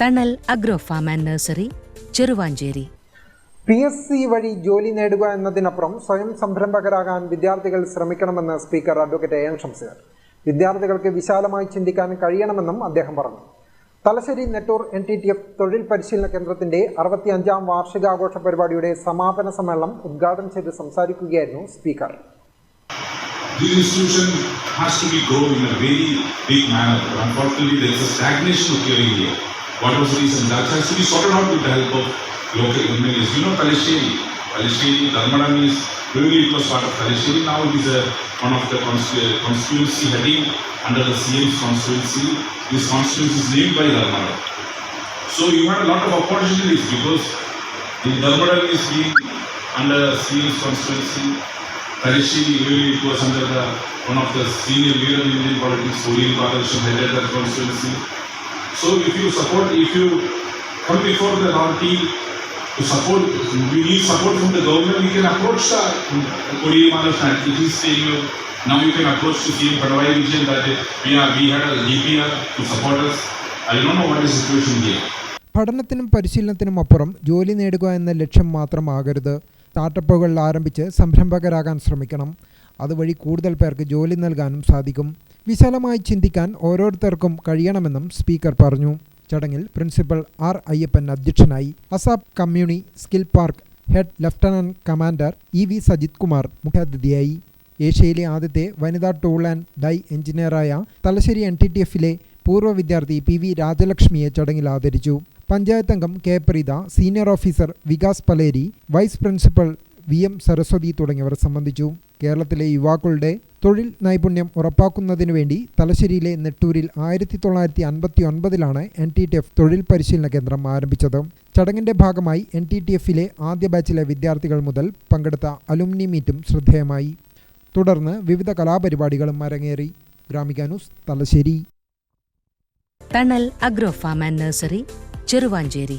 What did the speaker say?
Thanal agro farm and nursery Cheruvanchery P S C വഴി ജോലി നേടുക എന്നതിനപ്പുറം സ്വയം സംരംഭകരാകാൻ വിദ്യാർത്ഥികൾ ശ്രമിക്കണമെന്ന് speaker advocate A N Shamseer വിദ്യാർത്ഥികൾക്ക് വിശാലമായി ചിന്തിക്കാൻ കഴിയണമെന്നും അദ്ദേഹം പറഞ്ഞു Thalassery Nettur N T T F തൊഴിൽ പരിശീലന കേന്ദ്രത്തിന്റെ അറുപത്തിയഞ്ചാം വാർഷികാഘോഷ പരിപാടിയുടെ സമാപന സമ്മേളനം ഉദ്ഘാടനം ചെയ്ത് സംസാരിക്കുകയായിരുന്നു speaker This institution has to be grown in a very big manner. But unfortunately, there is a stagnation occurring here. The reason? That has to be sorted out with the help of local MLAs. You know Palestine. Palestine, Dharmadam is really it was part of Palestine. Now it is a, one of the constitu- constituency heading under the CM's constituency. This constituency is named by Dharmadam. So you had a lot of opportunities because the Dharmadam is being under CM's constituency. Tarishi, really it was under the, one of the senior leader in Indian politics, Suril Balakrishnan headed that constituency. So if you support, if you come before the RT to support, we need support from the government, we can approach the Suril management, it is saying, you now you can approach to see CM Padavai Vision that we are, we had a DPR to support us. I don't know what the situation here. പഠനത്തിനും പരിശീലനത്തിനും അപ്പുറം ജോലി നേടുക എന്ന ലക്ഷ്യം മാത്രമാകരുത് സ്റ്റാർട്ടപ്പുകൾ ആരംഭിച്ച് സംരംഭകരാകാൻ ശ്രമിക്കണം അതുവഴി കൂടുതൽ പേർക്ക് ജോലി നൽകാനും സാധിക്കും വിശാലമായി ചിന്തിക്കാൻ ഓരോരുത്തർക്കും കഴിയണമെന്നും സ്പീക്കർ പറഞ്ഞു. ചടങ്ങിൽ പ്രിൻസിപ്പൽ ആർ അയ്യപ്പൻ അധ്യക്ഷനായി ASAP community skill park head lieutenant commander E V Sajith Kumar മുഖ്യാതിഥിയായി. ഏഷ്യയിലെ ആദ്യത്തെ വനിതാ ടൂൾ ആൻഡ് ഡൈ എഞ്ചിനീയറായ തലശ്ശേരി എൻ ടി ടി എഫിലെ പൂർവ വിദ്യാർത്ഥി പി വി രാജലക്ഷ്മിയെ ചടങ്ങിൽ ആദരിച്ചു. പഞ്ചായത്ത് അംഗം K Preetha senior officer Vikas Paleri vice principal V M Saraswathi തുടങ്ങിയവർ സംബന്ധിച്ചു. കേരളത്തിലെ യുവാക്കളുടെ തൊഴിൽ നൈപുണ്യം ഉറപ്പാക്കുന്നതിനു വേണ്ടി തലശ്ശേരിയിലെ നെട്ടൂരിൽ ആയിരത്തി തൊള്ളായിരത്തി അൻപത്തി ഒൻപതിലാണ് എൻ ടി ടി എഫ് തൊഴിൽ പരിശീലന കേന്ദ്രം ആരംഭിച്ചത്. ചടങ്ങിന്റെ ഭാഗമായി എൻ ടി ടി എഫിലെ ആദ്യ ബാച്ചിലെ വിദ്യാർത്ഥികൾ മുതൽ പങ്കെടുത്ത അലുമിനി മീറ്റും ശ്രദ്ധേയമായി. തുടർന്ന് വിവിധ കലാപരിപാടികളും അരങ്ങേറി. Gramika news Thalassery. Thanal agro farm and nursery Cheruvanchery.